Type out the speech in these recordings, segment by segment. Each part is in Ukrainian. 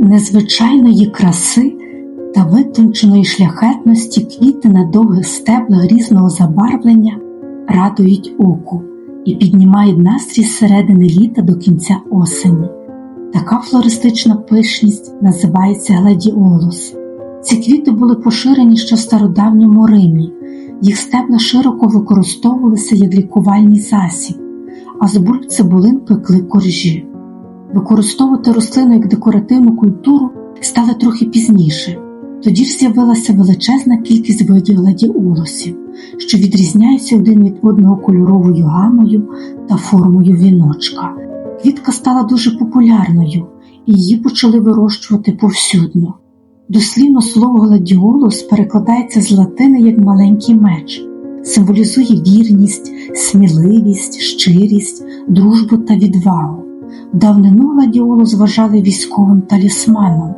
незвичайної краси та витонченої шляхетності квіти на довгих стеблах різного забарвлення радують оку і піднімають настрій з середини літа до кінця осені. Така флористична пишність називається гладіолус. Ці квіти були поширені ще в стародавньому Римі, їх стебла широко використовувалися як лікувальний засіб, а з бульб цибулин пекли коржі. Використовувати рослину як декоративну культуру стали трохи пізніше. Тоді ж з'явилася величезна кількість видів гладіолусів, що відрізняються один від одного кольоровою гамою та формою віночка. Квітка стала дуже популярною, і її почали вирощувати повсюдно. Дослівно слово гладіолус перекладається з латини як маленький меч, символізує вірність, сміливість, щирість, дружбу та відвагу. Давнину гладіолус вважали військовим талісманом.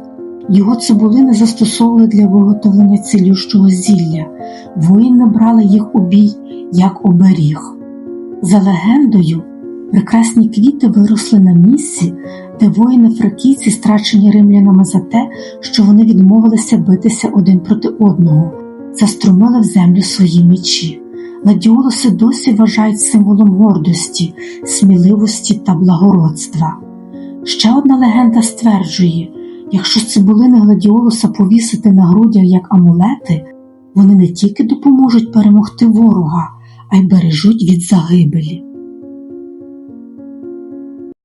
Його цибулини застосовували для виготовлення цілющого зілля, воїни брали їх у бій як оберіг. За легендою, прекрасні квіти виросли на місці, де воїни фракійці страчені римлянами за те, що вони відмовилися битися один проти одного, заструмили в землю свої мечі. Гладіолуси досі вважають символом гордості, сміливості та благородства. Ще одна легенда стверджує, якщо цибулини гладіолуса повісити на грудях як амулети, вони не тільки допоможуть перемогти ворога, а й бережуть від загибелі.